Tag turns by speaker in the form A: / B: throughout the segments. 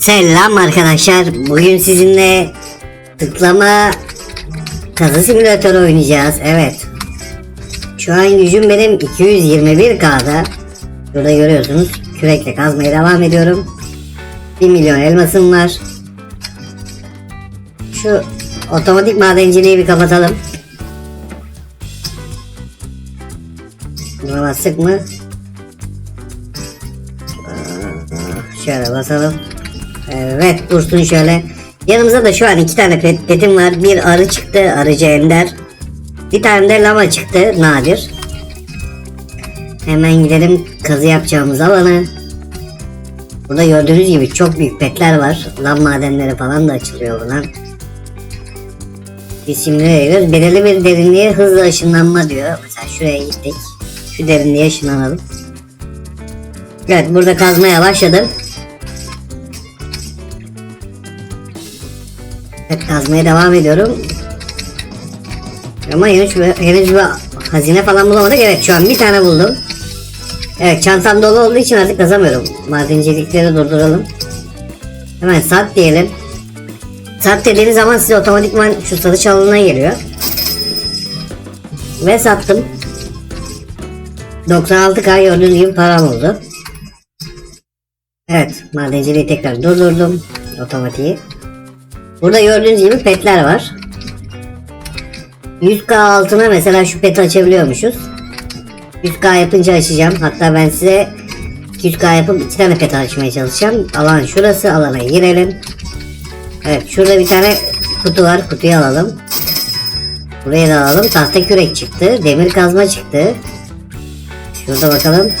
A: Selam arkadaşlar. Bugün sizinle tıklama kazı simülatörü oynayacağız. Evet. Şu an gücüm benim 221K'da. Burada görüyorsunuz. Kürekle kazmaya devam ediyorum. 1 milyon elmasım var. Şu otomatik madenciliği bir kapatalım. Buna bastık mı? Şöyle basalım. Evet dursun şöyle. Yanımıza da şu an iki tane pet, petim var. Bir arı çıktı arıcı ender. Bir tane de lama çıktı nadir. Hemen gidelim kazı yapacağımız alana. Burada gördüğünüz gibi çok büyük petler var. Lan madenleri falan da açılıyor buradan. Biz şimdi ne diyoruz? Belirli bir derinliğe hızlı ışınlanma diyor. Mesela şuraya gittik. Şu derinliğe ışınlanalım. Evet burada kazmaya başladım. Kazmaya devam ediyorum. Ama henüz, henüz bir hazine falan bulamadık. Evet şu an bir tane buldum. Evet çantam dolu olduğu için artık kazamıyorum. Madencilikleri durduralım. Hemen sat diyelim. Sat dediğiniz zaman size otomatikman şu satış alanına geliyor. Ve sattım. 96k gördüğünüz gibi param oldu. Evet madenciliği tekrar durdurdum. Otomatiği. Burada gördüğünüz gibi petler var. 100k altına mesela şu peti açabiliyormuşuz. 100k yapınca açacağım. Hatta ben size 200k yapıp iki tane pet açmaya çalışacağım. Alan şurası. Alana girelim. Evet şurada bir tane kutu var. Kutuyu alalım. Buraya da alalım. Tahta kürek çıktı. Demir kazma çıktı. Şurada bakalım.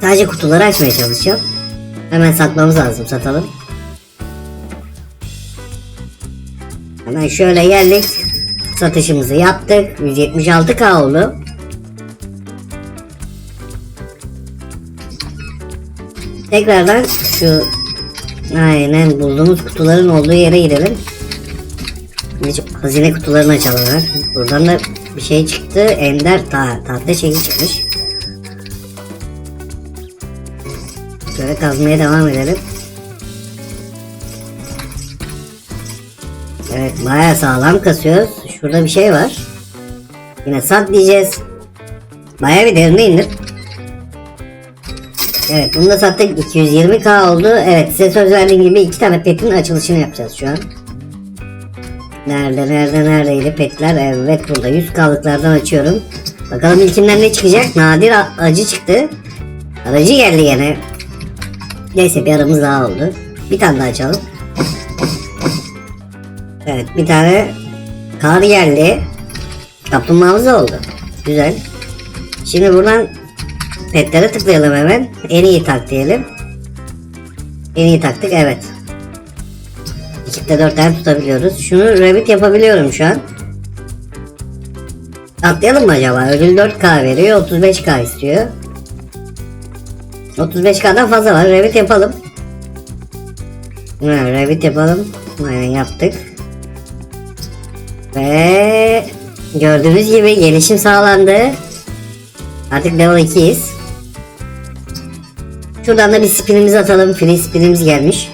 A: Sadece kutuları açmaya çalışacağım. Hemen satmamız lazım. Satalım. Hemen şöyle geldik. Satışımızı yaptık. 176k oldu. Tekrardan şu aynen bulduğumuz kutuların olduğu yere gidelim. Hazine kutularını açalım. Buradan da bir şey çıktı. Ender ta tahta şeyi çıkmış. Şöyle kazmaya devam edelim. Evet bayağı sağlam kasıyoruz. Şurada bir şey var. Yine sat diyeceğiz. Bayağı bir derine indir. Evet bunu da sattık 220k oldu. Evet size söz verdiğim gibi iki tane petin açılışını yapacağız şu an. Nerede nerede neredeydi petler? Evet burada 100k'lıklardan açıyorum. Bakalım ilkinden ne çıkacak? Nadir acı çıktı. Aracı geldi yine. Neyse bir aramız daha oldu. Bir tane daha açalım. Evet bir tane kar geldi. Kaplumbağamız oldu. Güzel. Şimdi buradan petlere tıklayalım hemen. En iyi tak diyelim. En iyi taktık evet. İkide dört tane tutabiliyoruz. Şunu rabbit yapabiliyorum şu an. Atlayalım mı acaba? Ödül 4K veriyor. 35K istiyor. 35K'dan fazla var. Rabbit yapalım. Ha, rabbit yapalım. Aynen yaptık. Ve gördüğünüz gibi gelişim sağlandı. Artık level 2'yiz. Şuradan da bir spinimizi atalım. Free spinimiz gelmiş.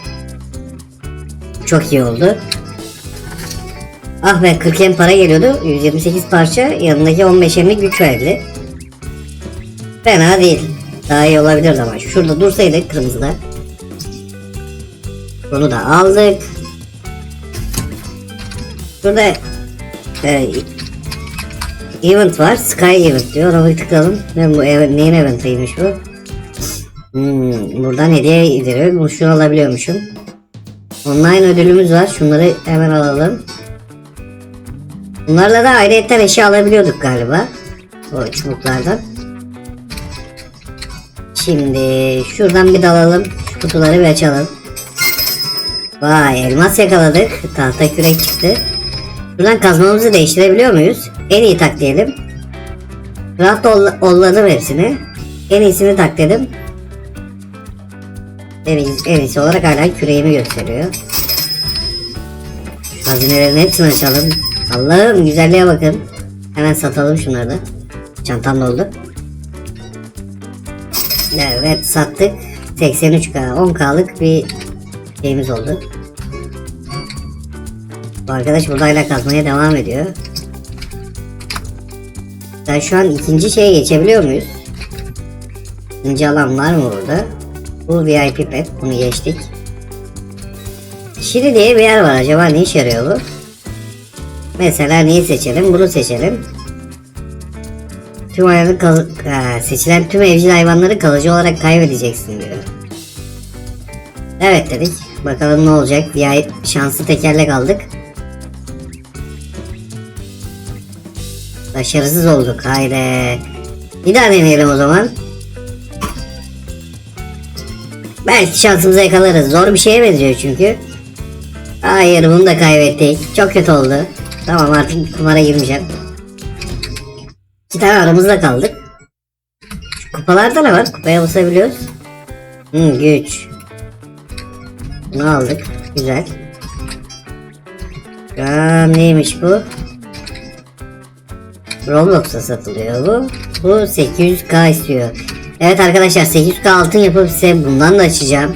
A: Çok iyi oldu. Ah be 40 em para geliyordu. 128 parça yanındaki 15 emlik güç verdi. Fena değil. Daha iyi olabilirdi ama şurada dursaydı kırmızıda. Bunu da aldık. Burada e, event var. Sky event diyor. Ona bir tıklayalım. Ne bu event, neyin eventiymiş bu? Hmm, buradan hediye indiriyor. Bunu şunu alabiliyormuşum. Online ödülümüz var. Şunları hemen alalım. Bunlarla da ayrıyetten eşya alabiliyorduk galiba. O çubuklardan. Şimdi şuradan bir dalalım. Şu kutuları bir açalım. Vay elmas yakaladık. Tahta kürek çıktı. Buradan kazmamızı değiştirebiliyor muyuz? En iyi tak diyelim. Raft ol olladım hepsini. En iyisini tak dedim. En, iyisi, en iyisi olarak hala küreğimi gösteriyor. Hazinelerin hepsini açalım. Allah'ım güzelliğe bakın. Hemen satalım şunları da. Çantam doldu. Evet sattık. 83k 10k'lık bir şeyimiz oldu. Arkadaş buradayla kazmaya devam ediyor. Ben şu an ikinci şeye geçebiliyor muyuz? İkinci alan var mı burada? Bu VIP pet. Bunu geçtik. Şiri diye bir yer var. Acaba ne işe yarıyor bu? Mesela neyi seçelim? Bunu seçelim. Tüm hayvanı kal- ha, seçilen tüm evcil hayvanları kalıcı olarak kaybedeceksin diyor. Evet dedik. Bakalım ne olacak. Ay şanslı tekerlek aldık. Başarısız olduk. Haydi. Bir daha deneyelim o zaman. Belki şansımıza yakalarız. Zor bir şeye benziyor çünkü. Hayır bunu da kaybettik. Çok kötü oldu. Tamam artık kumara girmeyeceğim. İki tane aramızda kaldık. Şu kupalarda ne var? Kupaya basabiliyoruz. Hmm, güç. Bunu aldık. Güzel. Ya neymiş bu? Roblox'a satılıyor bu. Bu 800k istiyor. Evet arkadaşlar 800k altın yapıp size bundan da açacağım.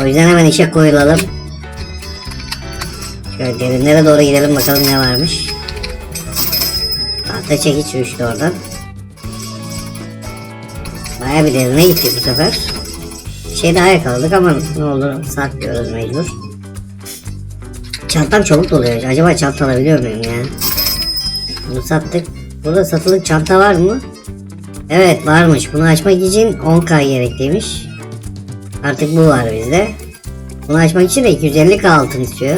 A: O yüzden hemen işe koyulalım. Şöyle derinlere doğru gidelim bakalım ne varmış. Tahta çekiç düştü oradan. Baya bir derine gittik bu sefer. Şey daha yakaladık ama ne olur saklıyoruz mecbur. Çantam çabuk doluyor. Acaba çanta alabiliyor muyum ya? Bunu sattık. Burada satılık çanta var mı? Evet varmış. Bunu açmak için 10k gerekliymiş. Artık bu var bizde. Bunu açmak için de 250k altın istiyor.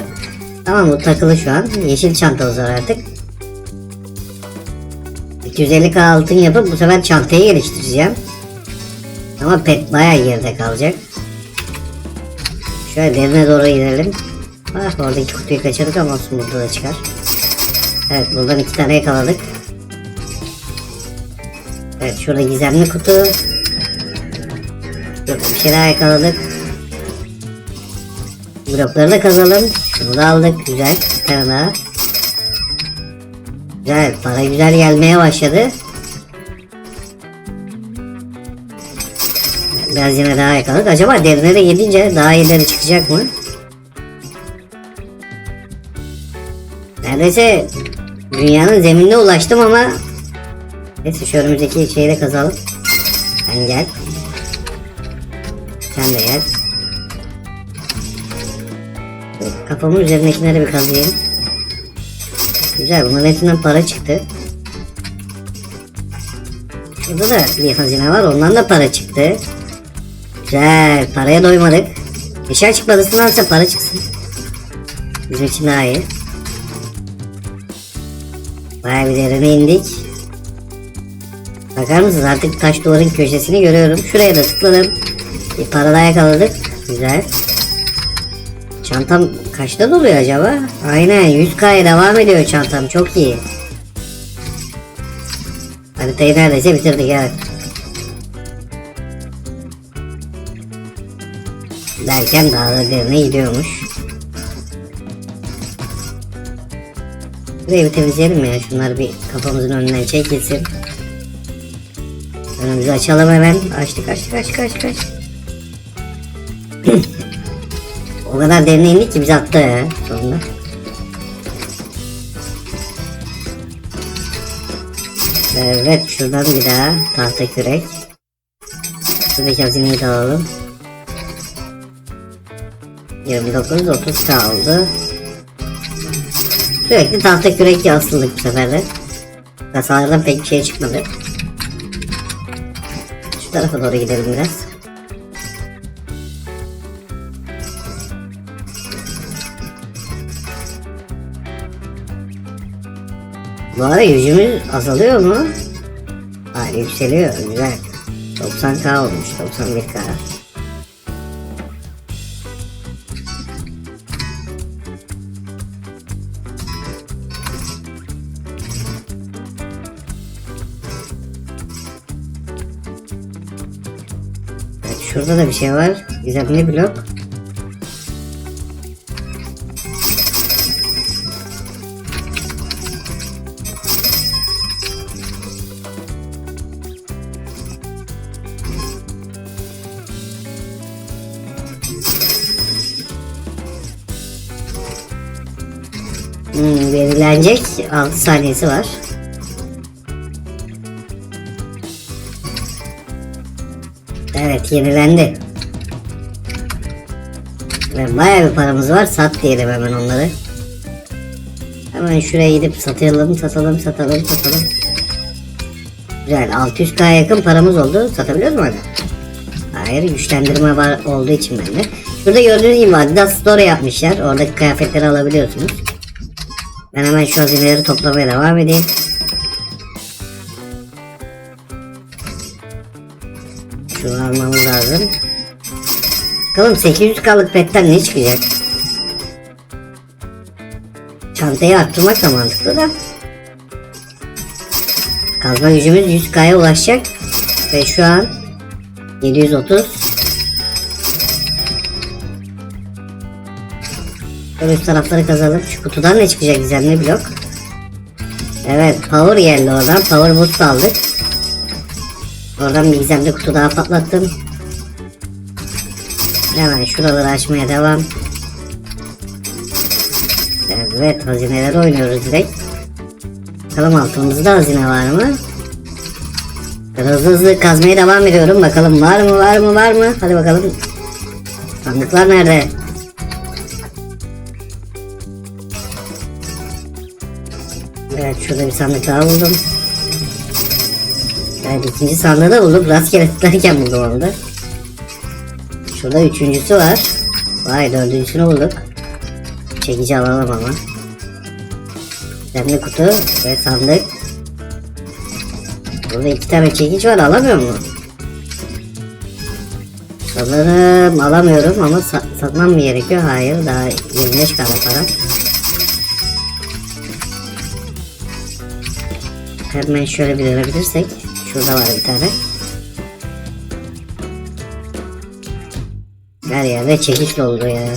A: Tamam bu takılı şu an. Yeşil çantamız var artık. 250k altın yapıp bu sefer çantayı geliştireceğim. Ama pet bayağı geride kalacak. Şöyle derine doğru gidelim. Ah oradaki kutuyu kaçırdık ama olsun burada da çıkar. Evet buradan iki tane yakaladık. Evet şurada gizemli kutu. Yok bir şey daha yakaladık. Blokları da kazalım. Şunu da aldık. Güzel. Bir tane. Güzel. Para güzel gelmeye başladı. Biraz yine daha yakaladık. Acaba derine de gidince daha iyileri çıkacak mı? Neredeyse dünyanın zeminine ulaştım ama Neyse şu önümüzdeki şeyi de kazalım. Sen gel. Sen de gel. Kafamın üzerindekileri bir kazıyım. Güzel bunların hepsinden para çıktı. Şurada da bir hazine var ondan da para çıktı. Güzel paraya doymadık. Eşya çıkmadısındansa para çıksın. Bizim için daha iyi. Derine indik. Bakar mısınız artık taş duvarın köşesini görüyorum. Şuraya da tıkladım. Bir para yakaladık. Güzel. Çantam kaçta doluyor acaba? Aynen 100k'ya devam ediyor çantam çok iyi. Haritayı neredeyse bitirdik evet. Derken daha da derine gidiyormuş. Burayı temizleyelim ya. Şunlar bir kafamızın önünden çekilsin. Önümüzü açalım hemen. Açtık açtık açtık açtık açtık. o kadar derine indik ki bizi attı ya sonunda. Evet şuradan bir daha tahta kürek. Şuradaki hazineyi de alalım. 29 30 kaldı. Sürekli tahta kürek asıldık bu sefer de. Kasalardan pek bir şey çıkmadı. Şu tarafa doğru gidelim biraz. Bu ara yüzümüz azalıyor mu? Hayır yükseliyor güzel. 90k olmuş 91k. Şurada da bir şey var. Güzel ne blok? Hmm, verilenecek 6 saniyesi var. Yenilendi. Ve bayağı bir paramız var. Sat diyelim hemen onları. Hemen şuraya gidip satalım, satalım, satalım, satalım. Güzel. 600k yakın paramız oldu. Satabiliyoruz mu hala? Hayır. Güçlendirme var olduğu için bende. Burada gördüğünüz gibi Adidas Store yapmışlar. Oradaki kıyafetleri alabiliyorsunuz. Ben hemen şu hazineleri toplamaya devam edeyim. Almamız lazım. Bakalım 800k'lık petten ne çıkacak? Çantayı arttırmak da mantıklı da. Kazma gücümüz 100k'ya ulaşacak. Ve şu an 730. Şöyle üst tarafları kazalım. Şu kutudan ne çıkacak gizemli blok? Evet power geldi oradan. Power boost aldık. Oradan bir gizemli kutu daha patlattım. Hemen şuraları açmaya devam. Evet hazineler oynuyoruz direkt. Bakalım altımızda hazine var mı? Hızlı hızlı kazmaya devam ediyorum. Bakalım var mı var mı var mı? Hadi bakalım. Sandıklar nerede? Evet şurada bir sandık daha buldum. Evet ikinci sandığı da bulduk. Rastgele tıklarken buldum onu da. Şurada üçüncüsü var. Vay dördüncüsünü bulduk. Çekici alalım ama. Demli kutu ve sandık. Burada iki tane çekiç var alamıyor mu? Sanırım alamıyorum ama sa satmam mı gerekiyor? Hayır daha 25 kadar para. Hemen şöyle bir dönebilirsek. Şurada var bir tane. Her yerde çekiç doldu ya.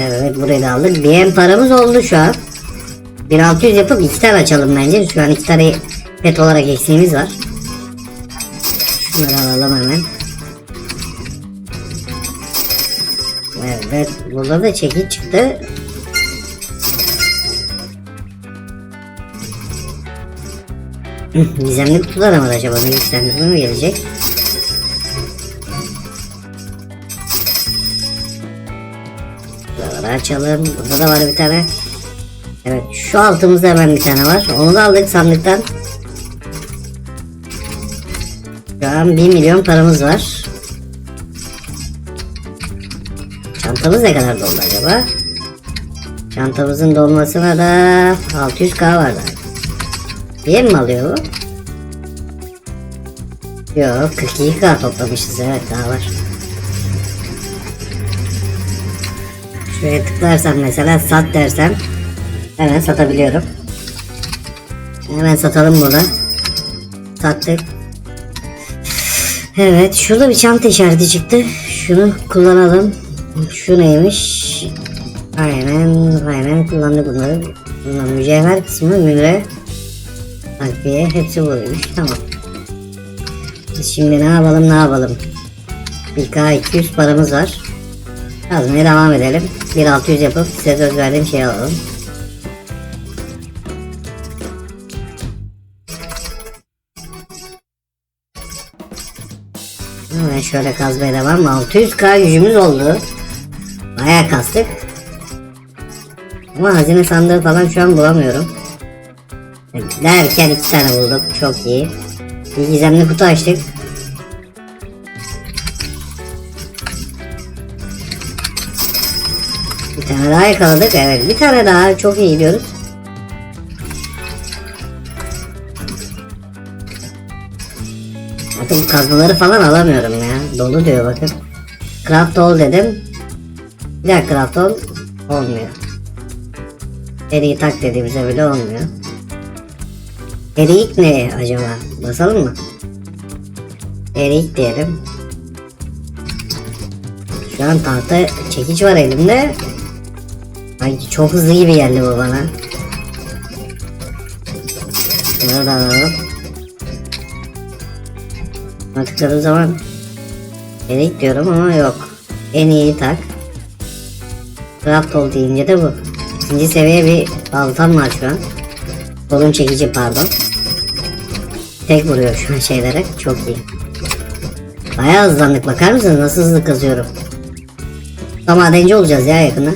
A: Evet burayı da aldık. BM paramız oldu şu an. 1600 yapıp iki tane açalım bence. Şu an iki tane pet olarak eksiğimiz var. Şunları alalım hemen. Evet burada da çekiç çıktı. Gizemli kutular ama acaba ne güçlendirme mi gelecek? Açalım. Burada da var bir tane. Evet şu altımızda hemen bir tane var. Onu da aldık sandıktan. Şu an 1 milyon paramız var. Çantamız ne kadar doldu acaba? Çantamızın dolmasına da 600k var daha. Bir mi alıyor bu? Yok 42k toplamışız evet daha var. Şuraya tıklarsam mesela sat dersem hemen satabiliyorum. Hemen satalım burada. Sattık. Evet şurada bir çanta işareti çıktı. Şunu kullanalım. Şu neymiş? Aynen aynen kullandık bunları. Bunlar mücevher kısmı müre. Takviye hepsi buymuş tamam. Şimdi ne yapalım ne yapalım. 1K 200 paramız var. Yazmaya devam edelim. 1600 yapıp size söz verdiğim şeyi alalım. Hemen şöyle kazmaya devam. 600k gücümüz oldu. Bayağı kastık. Ama hazine sandığı falan şu an bulamıyorum. Derken iki tane bulduk. Çok iyi. Bir gizemli kutu açtık. Daha yakaladık. Evet bir tane daha. Çok iyi gidiyoruz. Bu kazmaları falan alamıyorum ya. Dolu diyor bakın. Craft all dedim. Bir daha craft all olmuyor. Eriği tak dediğimizde bile olmuyor. Erik ne acaba? Basalım mı? Erik diyelim. Şu an tahta çekiç var elimde. Sanki çok hızlı gibi geldi bu bana. Bunları da alalım. Buna tıkladığım zaman Erik diyorum ama yok. En iyi tak. Craft ol deyince de bu. İkinci seviye bir baltam var şu an. Kolun çekici pardon. Tek vuruyor şu an şeylere. Çok iyi. Bayağı hızlandık bakar mısınız nasıl hızlı kazıyorum. Tam madenci olacağız ya yakında.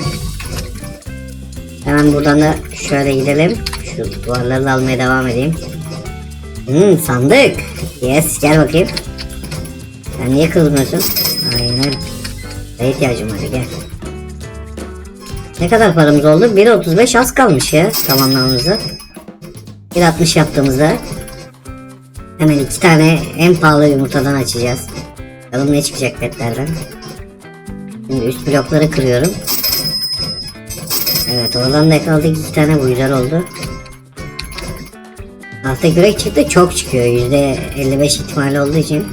A: Hemen buradan da şöyle gidelim. Şu duvarları da almaya devam edeyim. Hmm sandık. Yes gel bakayım. Sen niye kızmıyorsun? Aynen. Ne ihtiyacım var gel. Ne kadar paramız oldu? 1.35 az kalmış ya tamamlamamıza. 1.60 yaptığımızda hemen iki tane en pahalı yumurtadan açacağız. Bakalım ne çıkacak petlerden. Şimdi üst blokları kırıyorum. Evet oradan da yakaladık iki tane bu güzel oldu. Tahta kürek çıktı çok çıkıyor yüzde 55 ihtimali olduğu için.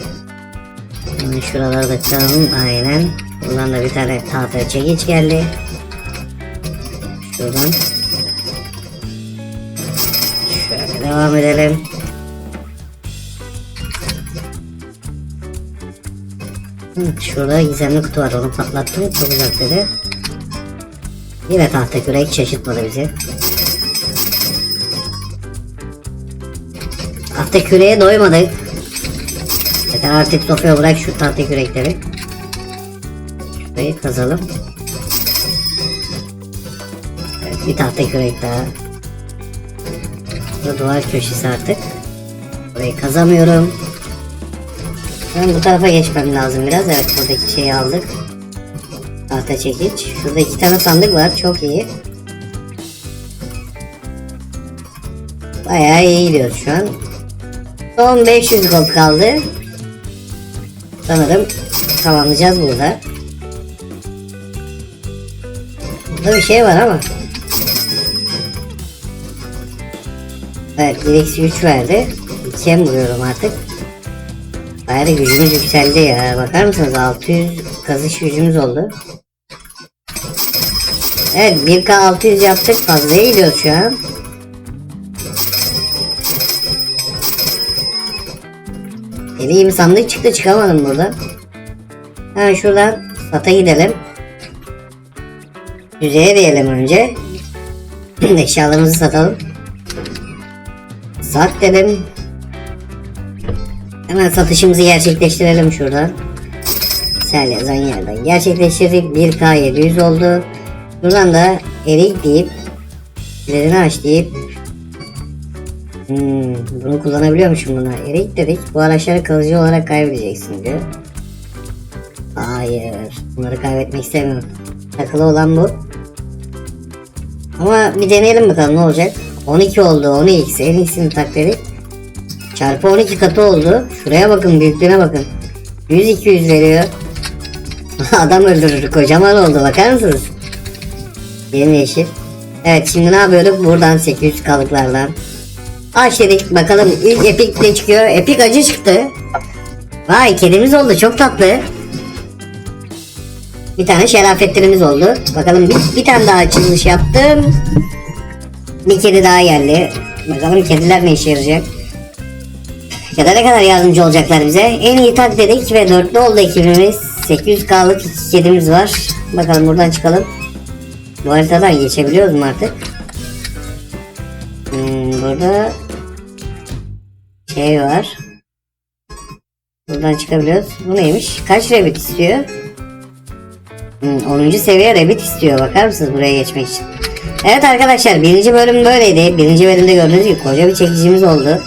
A: Hemen şuraları da kıralım aynen. Buradan da bir tane tahta çekiç geldi. Şuradan. Şöyle devam edelim. Şurada gizemli kutu var onu patlattım çok uzak dedi. Yine tahta kürek şaşırtmadı bizi. Tahta küreğe doymadık. Yeter artık Sofya bırak şu tahta kürekleri. Şurayı kazalım. Evet, bir tahta kürek daha. Bu duvar köşesi artık. Burayı kazamıyorum. Ben bu tarafa geçmem lazım biraz. Evet buradaki şeyi aldık. Tahta çekiç. Şurada iki tane sandık var. Çok iyi. Bayağı iyi gidiyoruz şu an. Son 500 gold kaldı. Sanırım tamamlayacağız burada. Burada bir şey var ama. Evet 1 eksi 3 verdi. 2'ye mi vuruyorum artık? Bayağı da gücümüz yükseldi ya. Bakar mısınız 600 kazış gücümüz oldu. Evet 1K 600 yaptık fazlaya gidiyoruz şu an. Deli gibi sandık çıktı çıkamadım burada. Hemen şuradan sata gidelim. Yüzeye diyelim önce. Eşyalarımızı satalım. Sat dedim. Hemen satışımızı gerçekleştirelim şuradan. Sel yazan yerden gerçekleştirdik. 1K 700 oldu. Buradan da erik deyip ilerini aç deyip Hmm, bunu kullanabiliyormuşum buna. Erik dedik. Bu araçları kalıcı olarak kaybedeceksin diyor. Hayır. Bunları kaybetmek istemiyorum. Takılı olan bu. Ama bir deneyelim bakalım ne olacak. 12 oldu. 10x. En iyisini tak dedik. Çarpı 12 katı oldu. Şuraya bakın. Büyüklüğüne bakın. 100-200 veriyor. Adam öldürür. Kocaman oldu. Bakar mısınız? Yemyeşil. Evet şimdi ne yapıyorduk? Buradan 800 kalıklardan. Aç dedik bakalım ilk epik ne çıkıyor? Epik acı çıktı. Vay kedimiz oldu çok tatlı. Bir tane şerafettinimiz oldu. Bakalım bir, bir tane daha açılış yaptım. Bir kedi daha geldi. Bakalım kediler ne işe yarayacak. Ya da ne kadar yardımcı olacaklar bize. En iyi tak dedik ve dörtlü oldu ekibimiz. 800k'lık iki kedimiz var. Bakalım buradan çıkalım. Bu haritadan geçebiliyoruz mu artık? Hmm, burada şey var. Buradan çıkabiliyoruz. Bu neymiş? Kaç rabbit istiyor? Hmm, 10. seviye rabbit istiyor. Bakar mısınız buraya geçmek için? Evet arkadaşlar birinci bölüm böyleydi. Birinci bölümde gördüğünüz gibi koca bir çekicimiz oldu.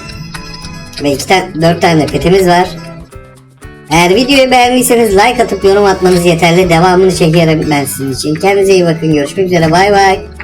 A: Ve iki tane, dört tane de petimiz var. Eğer videoyu beğendiyseniz like atıp yorum atmanız yeterli. Devamını çekerim ben sizin için. Kendinize iyi bakın. Görüşmek üzere. Bay bay.